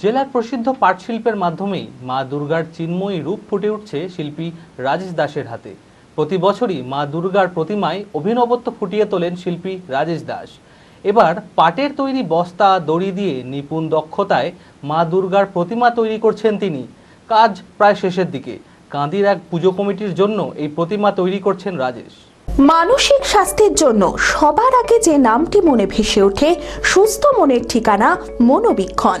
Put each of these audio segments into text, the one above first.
জেলার প্রসিদ্ধ পাটশিল্পের মাধ্যমেই মা দুর্গার চিন্ময়ী রূপ ফুটে উঠছে শিল্পী রাজেশ দাসের হাতে। প্রতি বছরই মা দুর্গার প্রতিমায় অভিনবত্ব ফুটিয়ে তোলেন শিল্পী রাজেশ দাস। এবার পাটের তৈরি বস্তা, দড়ি দিয়ে নিপুণ দক্ষতায় মা দুর্গার প্রতিমা তৈরি করছেন তিনি। কাজ প্রায় শেষের দিকে। কাঁদির এক পুজো কমিটির জন্য এই প্রতিমা তৈরি করছেন রাজেশ। মানসিক স্বাস্থ্যের জন্য সবার আগে যে নামটি মনে ভেসে ওঠে, সুস্থ মনের ঠিকানা মনোবীক্ষণ।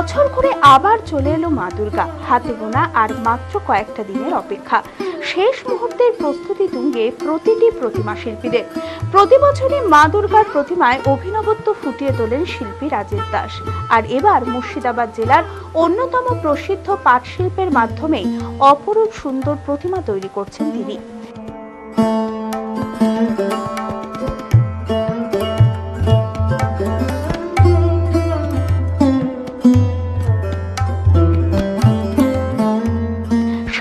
বছর ঘুরে আবার চলে এলো মা দুর্গা। হাতে গোনা আর মাত্র কয়েকটা দিনের অপেক্ষা। শেষ মুহূর্তের প্রস্তুতি তুঙ্গে প্রতিটি প্রতিমা শিল্পীদের। প্রতি বছরই মা দুর্গার প্রতিমায় অভিনবত্ব ফুটিয়ে তোলেন শিল্পী রাজেশ দাস। আর এবার মুর্শিদাবাদ জেলার অন্যতম প্রসিদ্ধ পাট শিল্পের মাধ্যমেই অপরূপ সুন্দর প্রতিমা তৈরি করছেন তিনি।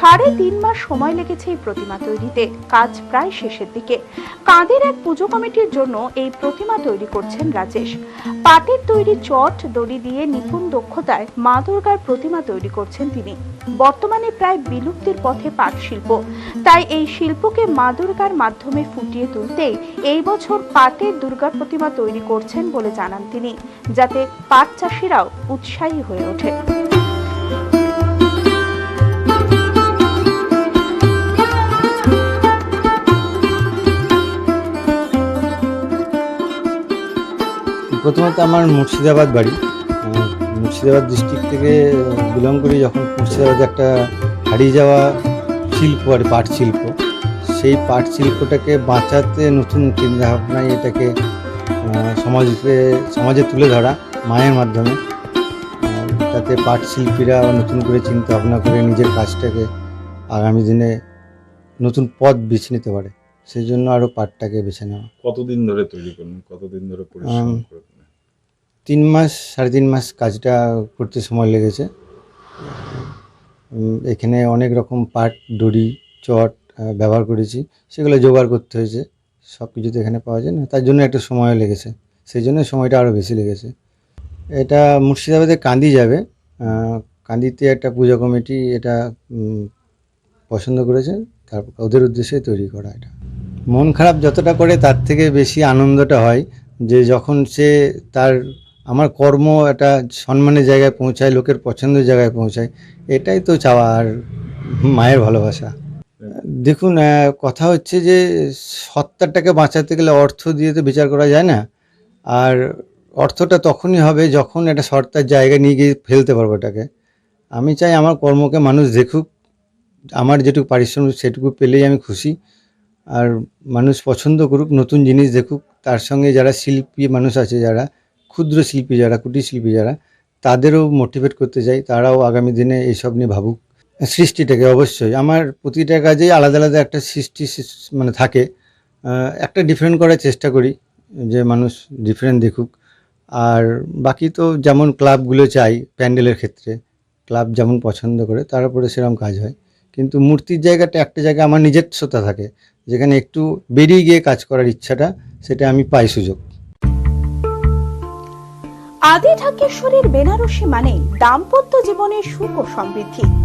সাড়ে তিন মাস সময় লেগেছে এই প্রতিমা তৈরিতে। কাজ প্রায় শেষের দিকে। কাঁদের এক পুজো কমিটির জন্য এই প্রতিমা তৈরি করছেন রাজেশ। পাটের তৈরি চট, দড়ি দিয়ে নিপুণ দক্ষতায় মা দুর্গার প্রতিমা তৈরি করছেন তিনি। বর্তমানে প্রায় বিলুপ্তির পথে পাট শিল্প। তাই এই শিল্পকে মা দুর্গার মাধ্যমে ফুটিয়ে তুলতেই এই বছর পাটের দুর্গা প্রতিমা তৈরি করছেন বলে জানান তিনি, যাতে পাট চাষিরাও উৎসাহী হয়ে ওঠে। প্রথমত আমার মুর্শিদাবাদ বাড়ি। মুর্শিদাবাদ ডিস্ট্রিক্ট থেকে বিলং করি যখন মুর্শিদাবাদে একটা হারিয়ে যাওয়া শিল্প আর পাট শিল্প। সেই পাট শিল্পটাকে বাঁচাতে নতুন চিন্তাভাবনায় এটাকে সমাজে সমাজে তুলে ধরা মায়ের মাধ্যমে। যাতে পাট শিল্পীরা নতুন করে চিন্তা ভাবনা করে নিজের কাজটাকে আগামী দিনে নতুন পথ বেছে নিতে পারে। সেই জন্য আরও পাটটাকে বেছে নেওয়া। কতদিন ধরে তৈরি করলেন? কতদিন ধরে পরিশ্রম করলেন তিন মাস সাড়ে তিন মাস কাজটা করতে সময় লেগেছে। এখানে অনেক রকম পাট দড়ি চট ব্যবহার করেছি। সেগুলো জোগাড় করতে হয়েছে। সব কিছু তো এখানে পাওয়া যায় না। তার জন্য একটা সময় লেগেছে। সেই জন্য সময়টা আরও বেশি লেগেছে। এটা মুর্শিদাবাদে কান্দি যাবে। কান্দিতে একটা পূজা কমিটি এটা পছন্দ করেছে। তারপর ওদের উদ্দেশ্যে তৈরি করা এটা। মন খারাপ যতটা করে, তার থেকে বেশি আনন্দটা হয় যে যখন সে তার, আমার কর্ম একটা সম্মানের জায়গায় পৌঁছায়, লোকের পছন্দের জায়গায় পৌঁছায়, এটাই তো চাওয়া আর মায়ের ভালোবাসা। দেখুন কথা হচ্ছে যে সত্তাটাকে বাঁচাতে গেলে অর্থ দিয়ে তো বিচার করা যায় না। আর অর্থটা তখনই হবে যখন একটা সত্তার জায়গায় নিয়ে গিয়ে ফেলতে পারব এটাকে। আমি চাই আমার কর্মকে মানুষ দেখুক, আমার যেটুকু পারিশ্রমিক সেটুকু পেলেই আমি খুশি। আর মানুষ পছন্দ করুক, নতুন জিনিস দেখুক, তার সঙ্গে যারা শিল্পী মানুষ আছে, যারা ক্ষুদ্র শিল্পী যারা, কুটির শিল্পী যারা, তাদেরও মোটিভেট করতে চাই, তারাও আগামী দিনে এইসব নিয়ে ভাবুক। সৃষ্টিটাকে অবশ্যই। আমার প্রতিটা কাজেই আলাদা আলাদা একটা সৃষ্টি মানে থাকে। একটা ডিফারেন্ট করার চেষ্টা করি, যে মানুষ ডিফারেন্ট দেখুক। আর বাকি তো যেমন ক্লাবগুলো চাই, প্যান্ডেলের ক্ষেত্রে ক্লাব যেমন পছন্দ করে, তার উপরে সেরকম কাজ হয়। কিন্তু মূর্তির জায়গাটা একটা জায়গায় আমার নিজস্বতা থাকে, যেখানে একটু বেরিয়ে গিয়ে কাজ করার ইচ্ছাটা, সেটা আমি পাই সুযোগ। আদি ঢাকেশ্বরীর বেনারসি মানে দাম্পত্য জীবনের সুখ ও সমৃদ্ধি।